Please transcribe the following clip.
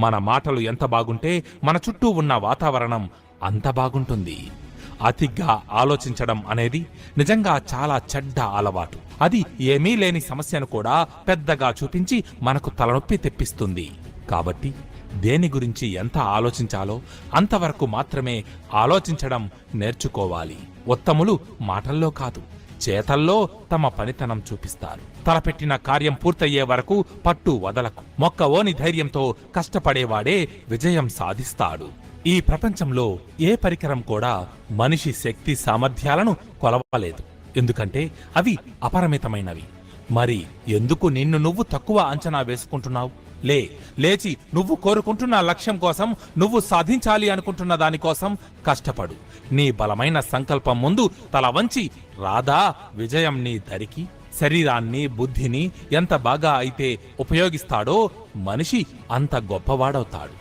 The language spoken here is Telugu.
మన మాటలు ఎంత బాగుంటే మన చుట్టూ ఉన్న వాతావరణం అంత బాగుంటుంది. అతిగా ఆలోచించడం అనేది నిజంగా చాలా చెడ్డ అలవాటు. అది ఏమీ లేని సమస్యను కూడా పెద్దగా చూపించి మనకు తలనొప్పి తెప్పిస్తుంది. కాబట్టి దేని గురించి ఎంత ఆలోచించాలో అంతవరకు మాత్రమే ఆలోచించడం నేర్చుకోవాలి. ఉత్తములు మాటల్లో కాదు. చేతల్లో తమ పనితనం చూపిస్తారు. తలపెట్టిన కార్యం పూర్తయ్యే వరకు పట్టు వదలకు. మొక్కవోని ధైర్యంతో కష్టపడేవాడే విజయం సాధిస్తాడు. ఈ ప్రపంచంలో ఏ పరికరం కూడా మనిషి శక్తి సామర్థ్యాలను కొలవలేదు. ఎందుకంటే అవి అపరిమితమైనవి. మరి ఎందుకు నిన్ను నువ్వు తక్కువ అంచనా వేసుకుంటున్నావు? లే లేచి నువ్వు కోరుకుంటున్న లక్ష్యం కోసం నువ్వు సాధించాలి అనుకుంటున్న దానికోసం కష్టపడు. నీ బలమైన సంకల్పం ముందు తల వంచి రాదా విజయం నీ దరికి శరీరాన్ని బుద్ధిని ఎంత బాగా అయితే ఉపయోగిస్తాడో మనిషి అంత గొప్పవాడవుతాడు.